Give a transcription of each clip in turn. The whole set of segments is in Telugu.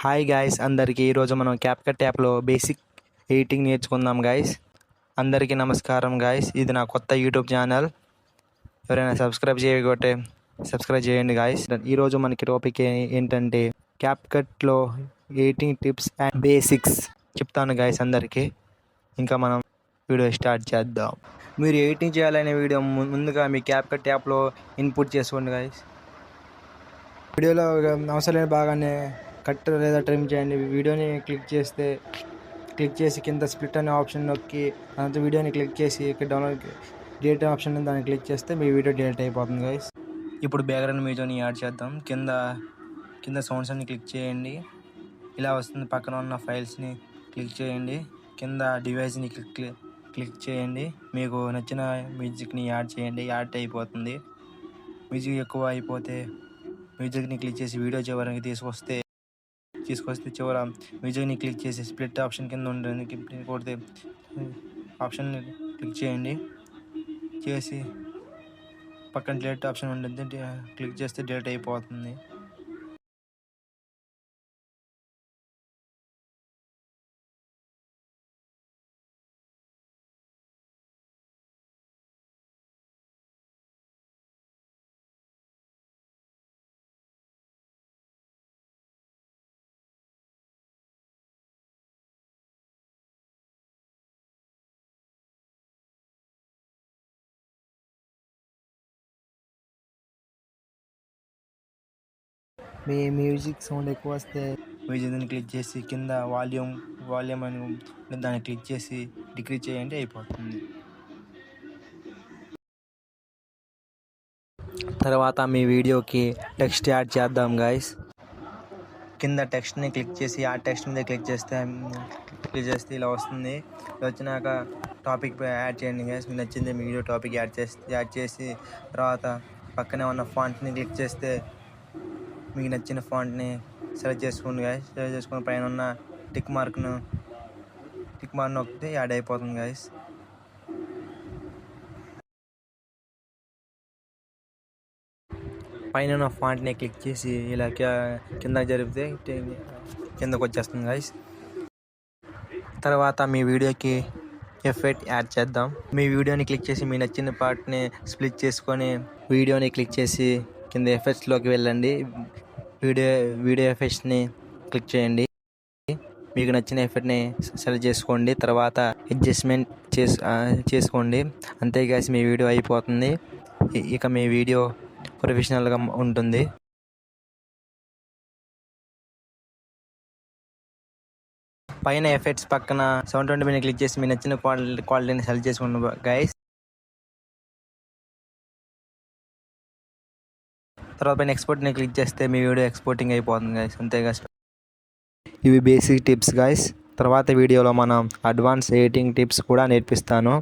హాయ్ గాయ్స్ అందరికీ ఈరోజు మనం క్యాప్కట్ యాప్లో బేసిక్ ఎడిటింగ్ నేర్చుకుందాం గాయ్స్ అందరికీ నమస్కారం గాయ్స్ ఇది నా కొత్త యూట్యూబ్ ఛానల్ ఎవరైనా సబ్స్క్రైబ్ చేయకొట్టే సబ్స్క్రైబ్ చేయండి గాయ్స్ ఈరోజు మనకి టాపిక్ ఏంటంటే క్యాప్కట్లో ఎడిటింగ్ టిప్స్ అండ్ బేసిక్స్ చెప్తాను గాయస్ అందరికీ. ఇంకా మనం వీడియో స్టార్ట్ చేద్దాం. మీరు ఎడిటింగ్ చేయాలనే వీడియో ముందుగా మీ క్యాప్కట్ యాప్లో ఇన్పుట్ చేసుకోండి గాయ్స్ వీడియోలో అవసరం భాగాన్ని కట్ లేదా ట్రిమ్ చేయండి. వీడియోని క్లిక్ చేస్తే క్లిక్ చేసి కింద స్ప్లిట్ అనే ఆప్షన్ నొక్కి తర్వాత వీడియోని క్లిక్ చేసి ఇక్కడ డౌన్లోడ్ డేట్ ఆప్షన్ దాన్ని క్లిక్ చేస్తే మీ వీడియో డేట్ అయిపోతుంది గైస్ ఇప్పుడు బ్యాక్గ్రౌండ్ మ్యూజిక్ని యాడ్ చేద్దాం. కింద కింద సౌండ్స్ అన్ని క్లిక్ చేయండి. ఇలా వస్తుంది. పక్కన ఉన్న ఫైల్స్ని క్లిక్ చేయండి. కింద డివైస్ని క్లిక్ క్లిక్ చేయండి. మీకు నచ్చిన మ్యూజిక్ని యాడ్ చేయండి. యాడ్ అయిపోతుంది. మ్యూజిక్ ఎక్కువ అయిపోతే మ్యూజిక్ని క్లిక్ చేసి వీడియో చివరికి తీసుకొస్తే తీసుకొస్తే చివర మ్యూజిక్ని క్లిక్ చేసి స్ప్లిట్ ఆప్షన్ కింద ఉంటుంది కొడితే ఆప్షన్ క్లిక్ చేయండి. చేసి పక్కన డేట్ ఆప్షన్ ఉంటుంది క్లిక్ చేస్తే డేట్ అయిపోతుంది. మీ మ్యూజిక్ సౌండ్ ఎక్కువ వస్తే మ్యూజిక్ని క్లిక్ చేసి కింద వాల్యూమ్ వాల్యూమ్ అని దాన్ని క్లిక్ చేసి డిక్రీజ్ చేయండి అయిపోతుంది. తర్వాత మీ వీడియోకి టెక్స్ట్ యాడ్ చేద్దాం గాయస్ కింద టెక్స్ట్ని క్లిక్ చేసి ఆ టెక్స్ట్ మీద క్లిక్ చేస్తే క్లిక్ చేస్తే ఇలా వస్తుంది. ఇలా వచ్చినాక టాపిక్ యాడ్ చేయండి గైస్ మీకు నచ్చింది మీ వీడియో టాపిక్ యాడ్ చేసి యాడ్ చేసి తర్వాత పక్కనే ఉన్న ఫాంట్ని క్లిక్ చేస్తే మీకు నచ్చిన ఫాంట్ని సెలెక్ట్ చేసుకోండి గాయస్ సెలెక్ట్ చేసుకుని పైన ఉన్న టిక్ మార్క్ను టిక్ మార్క్ నొక్కితే యాడ్ అయిపోతుంది గాయస్ పైన ఉన్న ఫాంట్ని క్లిక్ చేసి ఇలా కింద జరిపితే కిందకు వచ్చేస్తుంది గాయస్ తర్వాత మీ వీడియోకి ఎఫెక్ట్ యాడ్ చేద్దాం. మీ వీడియోని క్లిక్ చేసి మీ నచ్చిన పార్ట్ని స్ప్లిట్ చేసుకొని వీడియోని క్లిక్ చేసి కింద ఎఫెక్ట్స్లోకి వెళ్ళండి. వీడియో వీడియో ఎఫెక్ట్స్ని క్లిక్ చేయండి. మీకు నచ్చిన ఎఫెక్ట్ని సెలెక్ట్ చేసుకోండి. తర్వాత అడ్జస్ట్మెంట్ చేసు చేసుకోండి. అంతే గాసి మీ వీడియో అయిపోతుంది. ఇక మీ వీడియో ప్రొఫెషనల్గా ఉంటుంది. పైన ఎఫెక్ట్స్ పక్కన సెవెన్ ట్వంటీ మీద క్లిక్ చేసి మీ నచ్చిన క్వాలిటీ క్వాలిటీని సెలెక్ట్ చేసుకోండి గైస్ తర్వాత పైన ఎక్స్పోర్ట్ని క్లిక్ చేస్తే మీ వీడియో ఎక్స్పోర్టింగ్ అయిపోతుంది గైస్ అంతే గైస్ ఇవి బేసిక్ టిప్స్ గైస్ తర్వాత వీడియోలో మనం అడ్వాన్స్ ఎడిటింగ్ టిప్స్ కూడా నేర్పిస్తాను.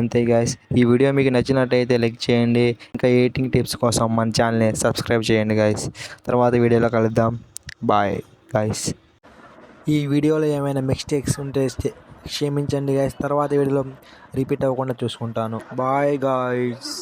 అంతే గైస్ ఈ వీడియో మీకు నచ్చినట్టయితే లైక్ చేయండి. ఇంకా ఎడిటింగ్ టిప్స్ కోసం మన ఛానల్ని సబ్స్క్రైబ్ చేయండి గైస్ తర్వాత వీడియోలో కలుద్దాం. బాయ్ గైస్ ఈ వీడియోలో ఏమైనా మిస్టేక్స్ ఉంటే క్షమించండి గైస్ తర్వాత వీడియోలో రిపీట్ అవ్వకుండా చూసుకుంటాను. Bye guys